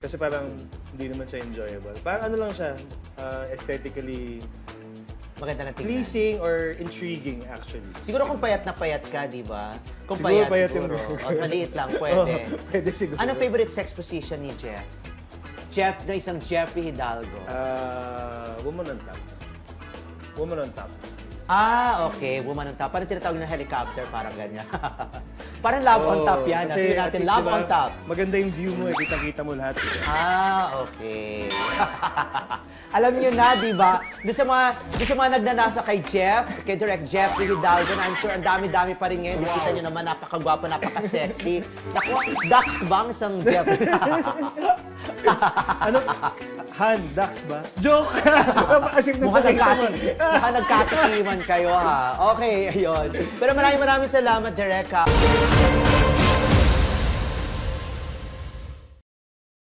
Kasi parang hindi naman siya enjoyable. Parang ano lang siya, uh, aesthetically Maganda na tingnan. pleasing or intriguing actually. Siguro kung payat na payat ka, di ba? Kung Siguro payat, payat yung siguro. burger. O, maliit lang, pwede. Oo, pwede siguro. Anong favorite sex position ni Jeff? Jeff na isang Jeffrey Hidalgo. Ah, woman on top. Woman on top. Ah, okay. Woman on top. Parang tinatawag ng helicopter, parang ganyan. parang love on top yan. kasi Sabi natin, think, love diba, on top. Maganda yung view mo, eh, kita-kita mo lahat. eh. Ah, okay. Alam niyo na, di ba? Doon sa mga, doon sa mga nagnanasa kay Jeff, kay Direct Jeffrey Hidalgo, na I'm sure ang dami-dami pa rin ngayon. Nakita niyo naman, napakagwapo, napaka-sexy. Naku, Dax Bangs ang Jeff. ano? Han, Dax ba? Joke! As if mo. nagkati, mukhang nagkatikiman kayo ha. Okay, ayun. Pero maraming maraming salamat, Direk ha.